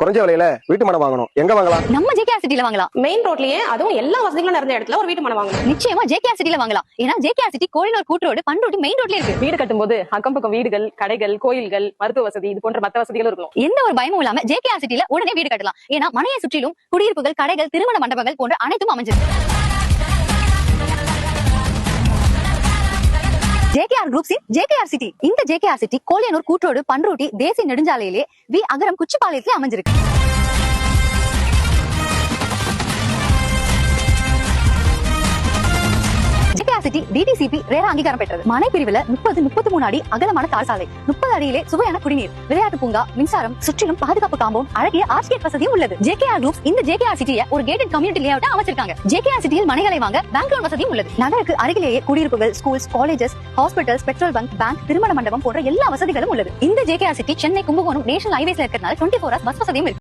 குறைஞ்ச விலையில வீட்டு மனை வாங்கணும். எங்க வாங்கலாம்? நம்ம ஜேகேஆர் சிட்டில வாங்கலாம். மெயின் ரோட்லயே அதுவும் எல்லா வசதிகளும் நிறைஞ்ச இடத்துல ஒரு வீட்டு மனை வாங்கணும். நிச்சயமா ஜேகேஆர் சிட்டில வாங்கலாம். ஏன்னா ஜேகேஆர் சிட்டி கோழினூர் கூட்டுரோடு பண்ருட்டி மெயின் ரோட்ல இருக்கு. வீடு கட்டும்போது அக்கம் பக்கம் வீடுகள் கடைகள் கோயில்கள் மருத்துவ வசதி இது போன்ற மத்த வசதிகளும் இருக்கணும் எந்த ஒரு பயமும் இல்லாம ஜேகேஆர் சிட்டில உடனே வீடு கட்டலாம். ஏன்னா மனையை சுற்றிலும் குடியிருப்புகள் கடைகள் திருமண மண்டபங்கள் போன்ற அனைத்தும் அமைஞ்சிருக்கு. ஜேகேஆர் குரூப்ஸின் ஜேகேஆர் சிட்டி இந்த ஜேகேஆர் சிட்டி கோலியனூர் கூற்றோடு பன்ருட்டி தேசிய நெடுஞ்சாலையிலே வி அகரம் குச்சிப்பாளையத்திலே அமைஞ்சிருக்கு. சிட்டி டிடிசிபி ரேரா அங்கீகாரம் பெற்றது. மனை பிரிவுல முப்பது முப்பத்தி மூணு அடி அகலமான தார் சாலை முப்பது அடியிலே சுவையான குடிநீர் விளையாட்டு பூங்கா மின்சாரம் சுற்றிலும் பாதுகாப்பு காம்பவுண்ட் அழகிய ஆர்ச்சியட் வசதியும் உள்ளது. ஜேகேஆர் குரூப் இந்த ஜேகேஆர் சிட்டியை ஒரு கேட்டட் கம்யூனிட்டி லேஅவுட் அமைச்சிருக்காங்க. ஜேகேஆர் சிட்டியில் மனைகளை வாங்க பேங்க் லோன் வசதியும் உள்ளது. நகருக்கு அருகிலேயே குடியிருப்புகள் schools colleges hospitals petrol bunk bank திருமண மண்டபம் போன்ற எல்லா வசதிகளும் உள்ளது. இந்த JKR city Chennai Kumbakonam national ஹைவேஸ்ல இருக்கிறதுனால டுவெண்ட்டி ஃபோர் பஸ் வசதியும் இருக்கு.